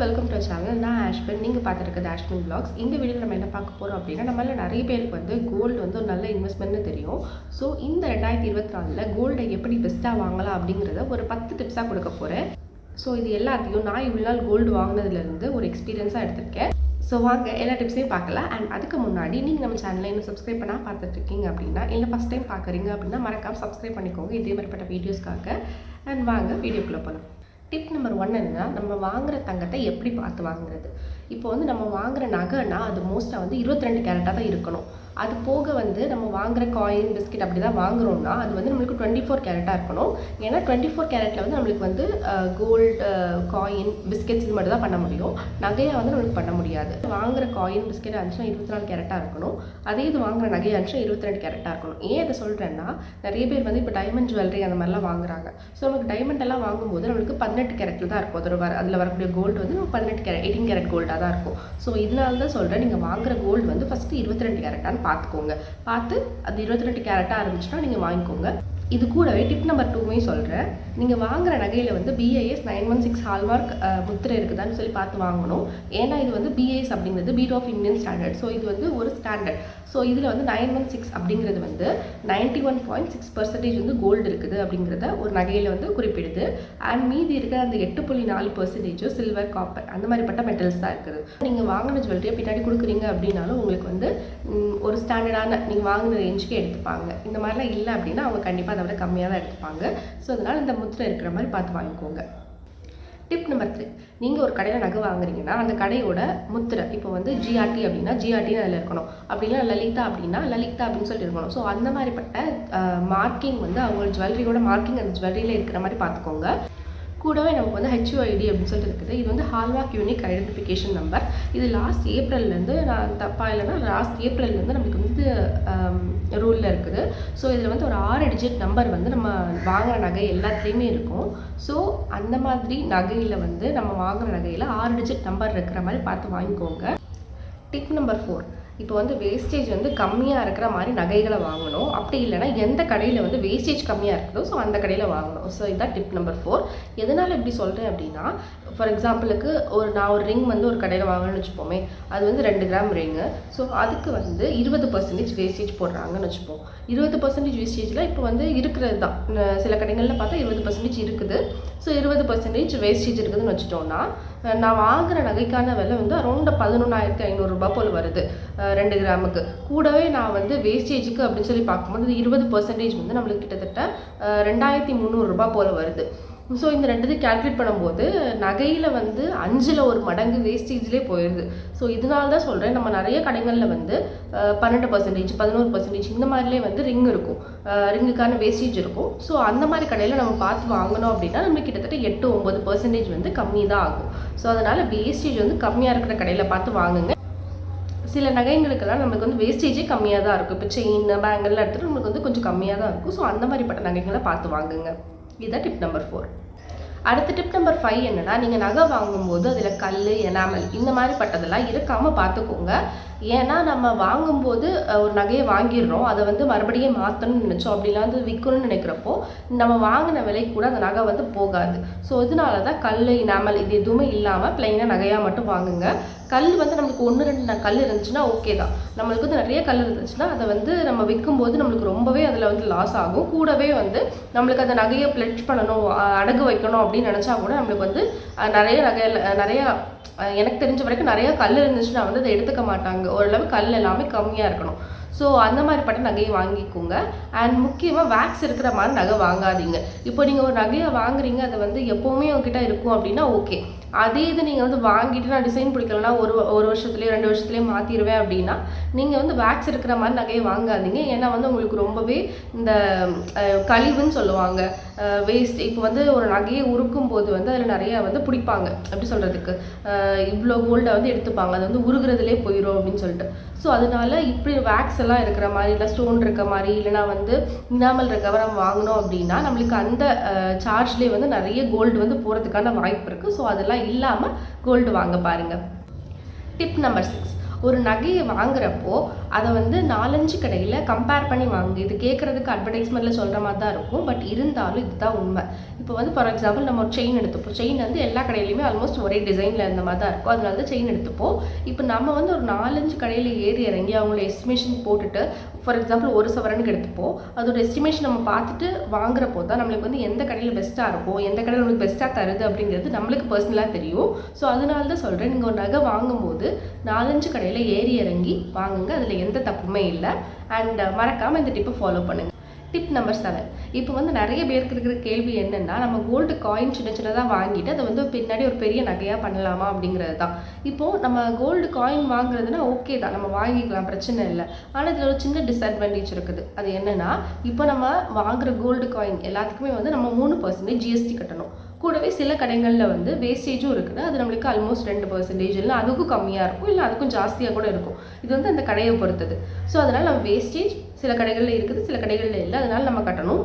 Welcome to channel நான் ஆஷ்பின் நீங்கள் பார்த்துருக்குது ஆஷ்பின் blocks இந்த வீடியோவில் நம்ம என்ன பார்க்க போகிறோம் அப்படின்னா நம்மள நிறைய பேருக்கு வந்து கோல்டு வந்து ஒரு நல்ல இன்வெஸ்ட்மெண்ட்னு தெரியும். ஸோ இந்த ரெண்டாயிரத்தி இருபத்தி நாலில் கோல்டை எப்படி பெஸ்ட்டாக வாங்கலாம் அப்படிங்கிறத ஒரு பத்து டிப்ஸாக கொடுக்க போகிறேன் ஸோ இது எல்லாத்தையும் நான் இவ்வளோ நாள் கோல்டு வாங்கினதுலேருந்து ஒரு எக்ஸ்பீரியன்ஸாக எடுத்திருக்கேன். ஸோ வாங்க எல்லா டிப்ஸையும் பார்க்கலாம். அண்ட் அதுக்கு முன்னாடி நீங்கள் நம்ம சேனலில் இன்னும் சப்ஸ்கிரைப் பண்ணால் பார்த்துட்ருக்கீங்க அப்படின்னா இல்லை ஃபஸ்ட் டைம் பார்க்குறீங்க அப்படின்னா மறக்காமல் சப்ஸ்கிரைப் பண்ணிக்கோங்க. இதே மாதிரிப்பட்ட வீடியோஸ்க்காக அண்ட் வாங்க வீடியோக்குள்ளே போகலாம் டிப் நம்பர் ஒன் என்னன்னா நம்ம வாங்குற தங்கத்தை எப்படி பார்த்து வாங்குறது? இப்போ வந்து நம்ம வாங்குற நகைனா அது மோஸ்ட்டாக வந்து இருபத்தி ரெண்டு கேரட்டாக தான் இருக்கணும். அது போக வந்து நம்ம வாங்குற காயின் பிஸ்கெட் அப்படி தான் வாங்குறோம்னா அது வந்து நம்மளுக்கு டுவெண்ட்டி ஃபோர் கேரட்டாக இருக்கணும். ஏன்னா டுவெண்ட்டி ஃபோர் கேரட்டில் வந்து நம்மளுக்கு வந்து கோல்டு காயின் பிஸ்கெட்ஸ் இது மட்டும் தான் பண்ண முடியும். நகையாக வந்து நம்மளுக்கு பண்ண முடியாது. வாங்குற காயின் பிஸ்கெட் இருந்துச்சுன்னா இருபத்தி நாலு கேரட்டாக இருக்கணும். அதே இது வாங்குற நகையாக இருந்துச்சுன்னா இருபத்தி ரெண்டு கேரட்டாக இருக்கணும். ஏன் இதை சொல்கிறேன்னா நிறைய பேர் வந்து இப்போ டைமண்ட் ஜுவல்லரி அந்த மாதிரிலாம் வாங்குறாங்க. ஸோ நமக்கு டைமண்ட் எல்லாம் வாங்கும்போது நம்மளுக்கு பதினெட்டு கேரட்டில் தான் இருக்கும். அதில் வர அதில் வரக்கூடிய கோல்டு வந்து நம்ம பதினெட்டு கேரட் எயிட்டீன் கேரட் கோல்டாக தான் இருக்கும். ஸோ இதனால தான் சொல்கிறேன் நீங்கள் வாங்குற கோல்டு வந்து ஃபஸ்ட்டு இருபத்தி ரெண்டு கேரட்டான்னு பார்த்துக்கோங்க. பார்த்து அது இருபத்தி ரெண்டு கேரட்டாக இருந்துச்சுன்னா நீங்கள் வாங்கிக்கோங்க. இது கூடவே டிப் நம்பர் டூவையும் சொல்கிறேன் நீங்கள் வாங்குற நகையில் வந்து BIS nine one six hallmark முத்திரை இருக்குதான்னு சொல்லி பார்த்து வாங்கணும். ஏன்னா இது வந்து பிஐஎஸ் அப்படிங்கிறது beat of Indian standard so இது வந்து ஒரு ஸ்டாண்டர்ட் ஸோ இதில் வந்து நைன் ஒன் சிக்ஸ் அப்படிங்கிறது வந்து ninety one point six percentage வந்து கோல்டு இருக்குது அப்படிங்கிறத ஒரு நகையில் வந்து குறிப்பிடுது. அண்ட் மீதி இருக்கிற அந்த எட்டு புள்ளி நாலு பர்சன்டேஜோ சில்வர் காப்பர் அந்த மாதிரிப்பட்ட மெட்டல்ஸ் தான் இருக்குது. நீங்கள் வாங்கின ஜுவல்லரியை பின்னாடி கொடுக்குறீங்க அப்படின்னாலும் உங்களுக்கு வந்து ஒரு ஸ்டாண்டர்டான நீங்கள் வாங்கின ரேஞ்சுக்கு எடுத்துப்பாங்க. இந்த மாதிரிலாம் இல்லை அப்படின்னா அவங்க கண்டிப்பாக அதை விட கம்மியாக தான் எடுத்துப்பாங்க. ஸோ அதனால் இந்த முத்திரை இருக்கிற மாதிரி பார்த்து வாங்கிக்கோங்க. டிப் நம்பர் த்ரீ நீங்கள் ஒரு கடையில் நகை வாங்குறீங்கன்னா அந்த கடையோட முத்திரை இப்போ வந்து ஜிஆர்டி அப்படின்னா ஜிஆர்டின்னு அதில் இருக்கணும். அப்படின்னா லலிதா அப்படின்னா லலிதா அப்படின்னு சொல்லிட்டு இருக்கணும். ஸோ அந்த மாதிரிப்பட்ட மார்க்கிங் வந்து அவங்க ஜுவல்லரியோட மார்க்கிங் அந்த ஜுவல்லரியில் இருக்கிற மாதிரி பார்த்துக்கோங்க. கூடவே நமக்கு வந்து ஹெச்யூஐடி அப்படின்னு சொல்லிட்டு இருக்குது. இது வந்து ஹால்வாக் யூனிக் ஐடென்டிஃபிகேஷன் நம்பர் இது லாஸ்ட் ஏப்ரல்லேருந்து நான் தப்பாக இல்லைன்னா லாஸ்ட் ஏப்ரல்லேருந்து நமக்கு வந்து ரூலில் இருக்குது. ஸோ இதில் வந்து ஒரு ஆறு டிஜிட் நம்பர் வந்து நம்ம வாங்குகிற நகை எல்லாத்துலேயுமே இருக்கும். ஸோ அந்த மாதிரி நகையில் வந்து நம்ம வாங்குகிற நகையில் ஆறு டிஜிட் நம்பர் இருக்கிற மாதிரி பார்த்து வாங்கிக்கோங்க. டிப் நம்பர் ஃபோர் இப்போ வந்து வேஸ்டேஜ் வந்து கம்மியாக இருக்கிற மாதிரி நகைகளை வாங்கணும். அப்படி இல்லைன்னா எந்த கடையில் வந்து வேஸ்டேஜ் கம்மியாக இருக்குதோ ஸோ அந்த கடையில் வாங்கணும். ஸோ இதுதான் டிப் நம்பர் ஃபோர் எதனால் இப்படி சொல்கிறேன் அப்படின்னா ஃபார் எக்ஸாம்பிளுக்கு ஒரு நான் ஒரு ரிங் வந்து ஒரு கடையில் வாங்கணும்னு வச்சுப்போமே அது வந்து ரெண்டு கிராம் ரிங்கு ஸோ அதுக்கு வந்து இருபது பர்சன்டேஜ் வேஸ்டேஜ் போடுறாங்கன்னு வச்சுப்போம். இருபது பர்சன்டேஜ் வேஸ்டேஜில் இப்போ வந்து இருக்கிறது தான். சில கடைகளில் பார்த்தா இருபது பர்சன்டேஜ் இருக்குது. ஸோ இருபது பர்சன்டேஜ் வேஸ்டேஜ் இருக்குதுன்னு வச்சுட்டோம்னா நான் வாங்குற நகைக்கான விலை வந்து அரௌண்ட் பதினொன்றாயிரத்தி ஐநூறுரூபா போல் வருது. ரெண்டு கிராமுக்கு. கூடவே நான் வந்து வேஸ்டேஜுக்கு அப்படின்னு சொல்லி பார்க்கும்போது இருபது பர்சன்டேஜ் வந்து நம்மளுக்கு கிட்டத்தட்ட ரெண்டாயிரத்தி முந்நூறுரூபா போல் வருது. ஸோ இந்த ரெண்டுத்தையும் கேல்குலேட் பண்ணும்போது நகையில் வந்து அஞ்சில் ஒரு மடங்கு வேஸ்டேஜ்லேயே போயிடுது ஸோ இதனால தான் சொல்கிறேன் நம்ம நிறைய கடைகளில் வந்து பன்னெண்டு பர்சன்டேஜ் பதினோரு பர்சன்டேஜ் இந்த மாதிரிலே வந்து ரிங் இருக்கும். ரிங்குக்கான வேஸ்டேஜ் இருக்கும். ஸோ அந்த மாதிரி கடையில் நம்ம பார்த்து வாங்கணும் அப்படின்னா நம்ம கிட்டத்தட்ட எட்டு ஒம்பது பர்சன்டேஜ் வந்து கம்மி தான் ஆகும். ஸோ அதனால் வேஸ்டேஜ் வந்து கம்மியாக இருக்கிற கடையில் பார்த்து வாங்குங்க. சில நகைங்களுக்கெல்லாம் நமக்கு வந்து வேஸ்டேஜே கம்மியாக தான் இருக்கும். இப்போ செயின் பேங்கெல்லாம் எடுத்துகிட்டு நம்மளுக்கு வந்து கொஞ்சம் கம்மியாக தான் இருக்கும். ஸோ அந்த மாதிரிப்பட்ட நகைகளை பார்த்து வாங்குங்க. இதுதான் டிப் நம்பர் ஃபோர் அடுத்த டிப் நம்பர் ஃபைவ் என்னன்னா நீங்கள் நகை வாங்கும்போது அதில் கல் எனாமல் இந்த மாதிரி பட்டதெல்லாம் இருக்காமல் பார்த்துக்கோங்க. ஏன்னா நம்ம வாங்கும்போது ஒரு நகையை வாங்கிடுறோம். அதை வந்து மறுபடியும் மாற்றணும்னு நினச்சோம். அப்படிலாம் வந்து விற்கணும்னு நினைக்கிறப்போ நம்ம வாங்கின விலைக்கு கூட அந்த நகை வந்து போகாது. ஸோ இதனால தான் கல் இனாமல் இது எதுவுமே இல்லாமல் பிளைனாக நகையாக மட்டும் வாங்குங்க. கல் வந்து நம்மளுக்கு ஒன்று ரெண்டு கல் இருந்துச்சுன்னா ஓகே தான். நம்மளுக்கு வந்து நிறைய கல் இருந்துச்சுன்னா அதை வந்து நம்ம விற்கும்போது நம்மளுக்கு ரொம்பவே அதில் வந்து லாஸ் ஆகும். கூடவே வந்து நம்மளுக்கு அந்த நகையை பிளெட்ஜ் பண்ணணும் அடகு வைக்கணும் அப்படின்னு நினச்சா கூட நம்மளுக்கு வந்து நிறைய நகையில் நிறையா எனக்கு தெரிஞ்ச வரைக்கும் நிறைய கல் இருந்துச்சுன்னா வந்து அதை எடுத்துக்க மாட்டாங்க. ஓரளவு கல் எல்லாமே கம்மியாக இருக்கணும். ஸோ அந்த மாதிரி பட்ட நகையை வாங்கிக்கோங்க. அண்ட் முக்கியமாக வேக்ஸ் இருக்கிற மாதிரி நகை வாங்காதீங்க. இப்போ நீங்கள் ஒரு நகையை வாங்குறீங்க அது வந்து எப்போவுமே உங்ககிட்ட இருக்கும் அப்படின்னா ஓகே அதே இது நீங்கள் வந்து வாங்கிட்டு நான் டிசைன் பிடிக்கலன்னா ஒரு ஒரு வருஷத்துலேயே ரெண்டு வருஷத்துலேயே மாற்றிடுவேன் அப்படின்னா நீங்கள் வந்து வேக்ஸ் இருக்கிற மாதிரி நகையை வாங்காதீங்க. ஏன்னா வந்து உங்களுக்கு ரொம்பவே இந்த கழிவுன்னு சொல்லுவாங்க. வேஸ்ட் இப்போ வந்து ஒரு நகையை உருக்கும் போது வந்து அதில் நிறைய வந்து பிடிப்பாங்க. எப்படி சொல்கிறதுக்கு இவ்வளோ கோல்டை வந்து எடுத்துப்பாங்க. அது வந்து உருகுறதுலே போயிடும் அப்படின்னு சொல்லிட்டு. ஸோ அதனால இப்படி வேக்ஸ் எல்லாம் இருக்கிற மாதிரி இல்லை ஸ்டோன் இருக்க மாதிரி இல்லைனா வந்து இனாமல் இருக்கவ நம்ம வாங்கினோம் அப்படின்னா நம்மளுக்கு அந்த சார்ஜ்லேயே வந்து நிறைய கோல்டு வந்து போகிறதுக்கான வாய்ப்பு இருக்குது ஸோ அதெல்லாம் இல்லாமல் கோல்டு வாங்க பாருங்கள் டிப் நம்பர் சிக்ஸ் ஒரு நகையை வாங்குறப்போ அதை வந்து நாலஞ்சு கடையில் கம்பேர் பண்ணி வாங்கு. இது கேட்குறதுக்கு அட்வர்டைஸ்மெண்ட்டில் சொல்கிற மாதிரி தான் இருக்கும். பட் இருந்தாலும் இதுதான் உண்மை. இப்போ வந்து ஃபார் எக்ஸாம்பிள் நம்ம ஒரு செயின் எடுத்துப்போம். செயின் வந்து எல்லா கடையிலையுமே ஆல்மோஸ்ட் ஒரே டிசைனில் இருந்த மாதிரி தான் இருக்கும். அதனால தான் செயின் எடுத்துப்போம். இப்போ நம்ம வந்து ஒரு நாலஞ்சு கடையில் ஏறி இறங்கி அவங்கள எஸ்டிமேஷன் போட்டுட்டு ஃபார் எக்ஸாம்பிள் ஒரு சவரனுக்கு எடுத்துப்போம். அதோட எஸ்டிமேஷன் நம்ம பார்த்துட்டு வாங்குறப்போ தான் நம்மளுக்கு வந்து எந்த கடையில் பெஸ்ட்டாக இருக்கும் எந்த கடையில் நம்மளுக்கு பெஸ்ட்டாக தருது அப்படிங்கிறது நம்மளுக்கு பர்சனலாக தெரியும். ஸோ அதனால தான் சொல்கிறேன் நீங்கள் ஒரு நகை வாங்கும்போது நாலஞ்சு கடையில் ஏறி இறங்கி வாங்குங்க. அதில் எந்த தப்புமே இல்லை. அண்ட் uh, மறக்காமல் இந்த டிப்பை ஃபாலோ பண்ணுங்கள் டிப் நம்பர் செவன் இப்போ வந்து நிறைய பேருக்கு இருக்கிற கேள்வி என்னென்னா நம்ம கோல்டு காயின் சின்ன சின்னதாக வாங்கிட்டு அதை வந்து பின்னாடி ஒரு பெரிய நகையாக பண்ணலாமா அப்படிங்கிறது தான். இப்போது நம்ம கோல்டு காயின் வாங்குறதுனா ஓகே தான். நம்ம வாங்கிக்கலாம் பிரச்சனை இல்லை. ஆனால் இதில் ஒரு சின்ன டிஸ்அட்வான்டேஜ் இருக்குது. அது என்னென்னா இப்போ நம்ம வாங்குற கோல்டு காயின் எல்லாத்துக்குமே வந்து நம்ம மூணு பர்சன்டேஜ் ஜிஎஸ்டி கட்டணும். கூடவே சில கடைகளில் வந்து வேஸ்டேஜும் இருக்குது. அது நம்மளுக்கு ஆல்மோஸ்ட் ரெண்டு பர்சன்டேஜ் இல்லை அதுக்கும் கம்மியாக இருக்கும். இல்லை அதுக்கும் ஜாஸ்தியாக கூட இருக்கும். இது வந்து அந்த கடையை பொறுத்தது. ஸோ அதனால் நம்ம வேஸ்டேஜ் சில கடைகளில் இருக்குது சில கடைகளில் இல்லை. அதனால் நம்ம கட்டணும்.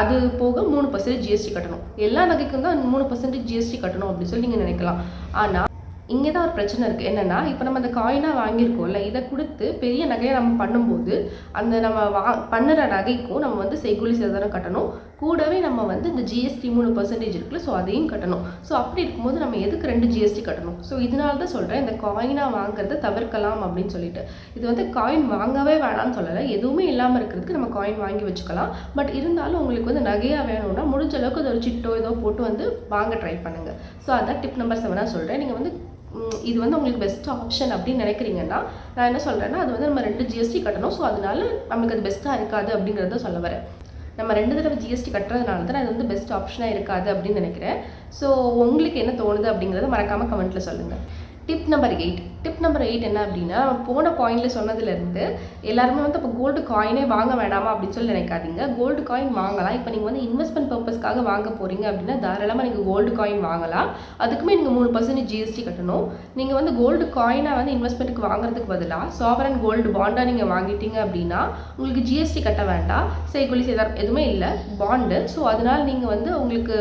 அது போக மூணு பர்சன்டேஜ் ஜிஎஸ்டி கட்டணும். எல்லா நகைக்கும் தான் மூணு பர்சன்டேஜ் ஜிஎஸ்டி கட்டணும் அப்படின்னு சொல்லி நீங்கள் நினைக்கலாம். ஆனால் இங்கே தான் ஒரு பிரச்சனை இருக்குது என்னென்னா இப்போ நம்ம அந்த காயினாக வாங்கியிருக்கோம்ல இதை கொடுத்து பெரிய நகையை நம்ம பண்ணும்போது அந்த நம்ம வா பண்ணுற நகைக்கும் நம்ம வந்து செய்கூலி சேதாரம் கட்டணும். கூடவே நம்ம வந்து இந்த ஜிஎஸ்டி மூணு பர்சன்டேஜ் இருக்குல்ல ஸோ அதையும் கட்டணும். ஸோ அப்படி இருக்கும்போது நம்ம எதுக்கு ரெண்டு ஜிஎஸ்டி கட்டணும்? ஸோ இதனால தான் சொல்கிறேன் இந்த காயினாக வாங்குறத தவிர்க்கலாம் அப்படின்னு சொல்லிட்டு. இது வந்து காயின் வாங்கவே வேணாம்னு சொல்லலை எதுவுமே இல்லாமல் இருக்கிறதுக்கு நம்ம காயின் வாங்கி வச்சுக்கலாம். பட் இருந்தாலும் உங்களுக்கு வந்து நகையாக வேணும்னா முடிஞ்ச அளவுக்கு அது ஒரு சிட்டோ ஏதோ போட்டு வந்து வாங்க ட்ரை பண்ணுங்கள் ஸோ அதான் டிப் நம்பர் செவனாக சொல்கிறேன் நீங்கள் வந்து இது வந்து உங்களுக்கு பெஸ்ட் ஆப்ஷன் அப்படின்னு நினைக்கிறீங்கன்னா நான் என்ன சொல்கிறேன்னா அது வந்து நம்ம ரெண்டு ஜிஎஸ்டி கட்டணும். ஸோ அதனால நமக்கு அது பெஸ்ட்டாக இருக்காது அப்படிங்கிறத சொல்ல வரேன். நம்ம ரெண்டு தடவை ஜிஎஸ்டி கட்டுறதுனால தான் அது வந்து பெஸ்ட் ஆப்ஷனாக இருக்காது அப்படின்னு நினைக்கிறேன். ஸோ உங்களுக்கு என்ன தோணுது அப்படிங்கிறத மறக்காமல் கமெண்ட்டில் சொல்லுங்கள் tip number eight tip number eight என்ன அப்படின்னா நம்ம போன பாயிண்டில் சொன்னதுலேருந்து எல்லாருமே வந்து இப்போ கோல்டு காயினே வாங்க வேண்டாமா அப்படின்னு சொல்லி நினைக்காதீங்க. கோல்டு காயின் வாங்கலாம். இப்போ நீங்கள் வந்து இன்வெஸ்ட்மெண்ட் பர்பஸ்க்காக வாங்க போகிறீங்க அப்படின்னா தாராளமாக நீங்கள் கோல்டு காயின் வாங்கலாம். அதுக்குமே நீங்கள் மூணு பர்சன்ட் ஜிஎஸ்டி கட்டணும். நீங்கள் வந்து கோல்டு காயினாக வந்து இன்வெஸ்ட்மெண்ட்டுக்கு வாங்குறதுக்கு பதிலாக சாவரன் கோல்டு பாண்டாக நீங்கள் வாங்கிட்டீங்க அப்படின்னா உங்களுக்கு ஜிஎஸ்டி கட்ட வேண்டாம். செய்கொலி செய்தார் எதுவுமே இல்லை. பாண்டு ஸோ அதனால் நீங்கள் வந்து உங்களுக்கு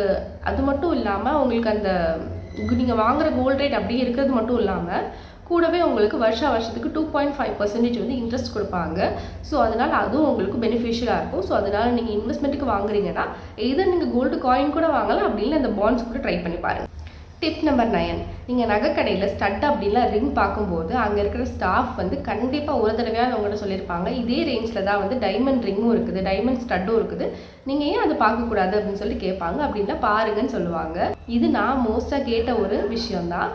அது மட்டும் இல்லாமல் உங்களுக்கு அந்த நீங்கள் வாங்குற கோல்ட் ரேட் அப்படியே இருக்கிறது மட்டும் இல்லாமல் கூடவே உங்களுக்கு வருஷா வருஷத்துக்கு டூ பாயிண்ட் ஃபைவ் பர்சன்டேஜ் வந்து இன்ட்ரெஸ்ட் கொடுப்பாங்க. ஸோ அதனால் அதுவும் உங்களுக்கு பெனிஃபிஷியலாக இருக்கும். ஸோ அதனால் நீங்கள் இன்வெஸ்ட்மெண்ட்டுக்கு வாங்குறீங்கன்னா எதர் நீங்கள் கோல்டு காயின் கூட வாங்கலாம் அப்படின்னு அந்த பாண்ட்ஸ் கூட ட்ரை பண்ணி பாருங்கள் டிப் நம்பர் நயன் நீங்கள் நகைக்கடையில் ஸ்டட் அப்படின்லாம் ரிங் பார்க்கும்போது அங்கே இருக்கிற ஸ்டாஃப் வந்து கண்டிப்பாக ஒரு தடவையாக அவங்கள்ட்ட சொல்லியிருப்பாங்க. இதே ரேஞ்சில் தான் வந்து டைமண்ட் ரிங்கும் இருக்குது டைமண்ட் ஸ்டட்டும் இருக்குது. நீங்கள் ஏன் அதை பார்க்கக்கூடாது அப்படின்னு சொல்லி கேட்பாங்க. அப்படின்னா பாருங்கன்னு சொல்லுவாங்க. இது நான் மோஸ்ட்டாக கேட்ட ஒரு விஷயம்தான்.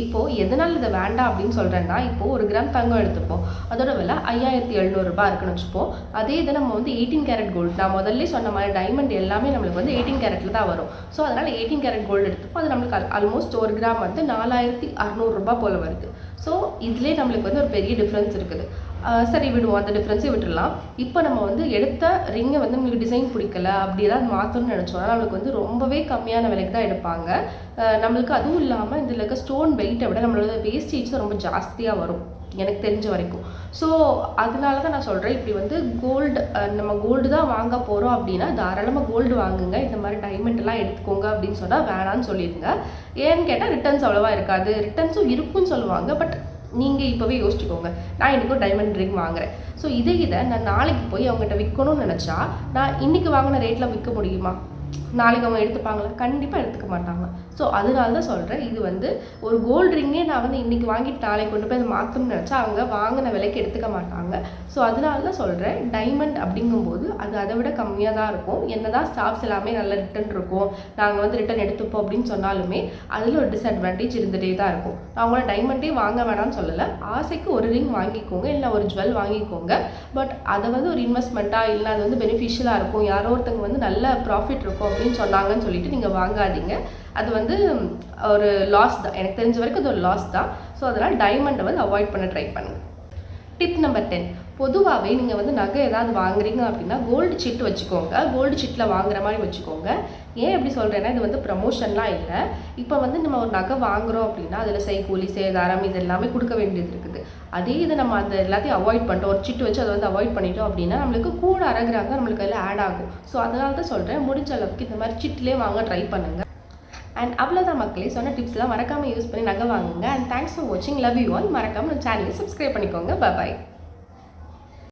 இப்போது எதனால் இதை வேண்டாம் அப்படின்னு சொல்கிறேன்னா இப்போது ஒரு கிராம் தங்கம் எடுத்துப்போம். அதோட விலை ஐயாயிரத்தி எழுநூறுபா இருக்குன்னு வச்சுப்போம். அதே இதை நம்ம வந்து எயிட்டீன் கேரட் கோல்டு நான் முதல்ல சொன்ன மாதிரி டைமண்ட் எல்லாமே நம்மளுக்கு வந்து எயிட்டீன் கேரட்டில் தான் வரும். ஸோ அதனால் எயிட்டீன் கேரட் கோல்டு எடுத்துப்போம். அது நம்மளுக்கு ஆல்மோஸ்ட் ஒரு கிராம் வந்து நாலாயிரத்தி அறநூறுரூபா போல் வருது. ஸோ இதுலேயே நம்மளுக்கு வந்து ஒரு பெரிய டிஃப்ரென்ஸ் இருக்குது. சரி விடுவோம் அந்த டிஃப்ரென்ஸே விட்டுடலாம். இப்போ நம்ம வந்து எடுத்த ரிங்கை வந்து நம்மளுக்கு டிசைன் பிடிக்கல அப்படி ஏதாவது மாற்றணும்னு நினச்சோம்னா நம்மளுக்கு வந்து ரொம்பவே கம்மியான விலைக்கு தான் எடுப்பாங்க. நம்மளுக்கு அதுவும் இல்லாமல் இதில் இருக்க ஸ்டோன் வெயிட்டை விட நம்மளோட வேஸ்டேஜ் தான் ரொம்ப ஜாஸ்தியாக வரும் எனக்கு தெரிஞ்ச வரைக்கும். ஸோ அதனால தான் நான் சொல்கிறேன் இப்படி வந்து கோல்டு நம்ம கோல்டு தான் வாங்க போகிறோம் அப்படின்னா தாராளமாக கோல்டு வாங்குங்க இந்த மாதிரி டைமண்ட்லாம் எடுத்துக்கோங்க அப்படின்னு சொன்னால் வேணான்னு சொல்லிடுங்க. ஏன்னு கேட்டால் ரிட்டர்ன்ஸ் அவ்வளோவா இருக்காது. ரிட்டர்ன்ஸும் இருக்குன்னு சொல்லுவாங்க பட் நீங்கள் இப்போவே யோசிச்சுக்கோங்க. நான் இன்றைக்கி ஒரு டைமண்ட் ரிங் வாங்குறேன். ஸோ இதே இதை நான் நாளைக்கு போய் அவங்ககிட்ட விற்கணும்னு நினச்சா நான் இன்றைக்கி வாங்கின ரேட்டில் விற்க முடியுமா? நாளைக்கு அவங்க எடுத்துப்பாங்களா? கண்டிப்பாக எடுத்துக்க மாட்டாங்க. ஸோ அதனால தான் சொல்கிறேன் இது வந்து ஒரு கோல்டு ரிங்கே நான் வந்து இன்றைக்கி வாங்கிட்டு நாளைக்கு கொண்டு போய் அதை மாற்றணும்னு நினச்சா அவங்க வாங்கின விலைக்கு எடுத்துக்க மாட்டாங்க. ஸோ அதனால தான் சொல்கிறேன் டைமண்ட் அப்படிங்கும்போது அது அதை விட கம்மியாக தான் இருக்கும். என்ன தான் ஸ்டாஃப்ஸ் எல்லாமே நல்ல ரிட்டன் இருக்கும். நாங்கள் வந்து ரிட்டன் எடுத்துப்போம் அப்படின்னு சொன்னாலுமே அதில் ஒரு டிஸ்அட்வான்டேஜ் இருந்துகிட்டே தான் இருக்கும். நான் அவங்கள டைமண்டே வாங்க வேணாம்னு சொல்லலை. ஆசைக்கு ஒரு ரிங் வாங்கிக்கோங்க. இல்லை ஒரு ஜுவல் வாங்கிக்கோங்க. பட் அதை வந்து ஒரு இன்வெஸ்ட்மெண்ட்டாக இல்லை அது வந்து பெனிஃபிஷியலாக இருக்கும். யாரோ ஒருத்தங்க வந்து நல்ல ப்ராஃபிட் இருக்கும். அப்படின்னு சொன்னாங்கன்னு சொல்லிட்டு நீங்கள் வாங்காதீங்க. அது வந்து ஒரு லாஸ் தான். எனக்கு தெரிஞ்ச வரைக்கும் அது ஒரு லாஸ் தான். ஸோ அதனால் டைமண்டை வந்து அவாய்ட் பண்ண ட்ரை பண்ணுங்கள் டிப் நம்பர் டென் பொதுவாகவே நீங்கள் வந்து நகை ஏதாவது வாங்குறீங்க அப்படின்னா கோல்டு சிட் வச்சுக்கோங்க. கோல்டு சிட்டில் வாங்குற மாதிரி வச்சுக்கோங்க. ஏன் எப்படி சொல்கிறேன்னா இது வந்து ப்ரமோஷன்லாம் இல்லை. இப்போ வந்து நம்ம ஒரு நகை வாங்குகிறோம் அப்படின்னா அதில் செய்கூலி சேதாரம் இது எல்லாமே கொடுக்க வேண்டியது இருக்குது. அதே இது நம்ம அந்த எல்லாத்தையும் அவாய்ட் பண்ணிட்டோம். ஒரு சிட்டு வச்சு அதை வந்து அவாய்ட் பண்ணிட்டோம் அப்படின்னா நம்மளுக்கு கூட அரகுறாங்க நம்மளுக்கு அதில் ஆட் ஆகும். ஸோ அதனால தான் சொல்கிறேன் முடிஞ்ச அளவுக்கு இந்த மாதிரி சிட்டிலே வாங்க ட்ரை பண்ணுங்கள் அண்ட் அவ்வளோதான் மக்களே சொன்ன டிப்ஸ்லாம் மறக்காமல் யூஸ் பண்ணி நகை வாங்குங்க. அண்ட் தேங்க்ஸ் ஃபார் வாட்சிங் லவ் யூ ஆல் மறக்காமல் சேனலை சப்ஸ்கிரைப் பண்ணிக்கோங்க. பாய்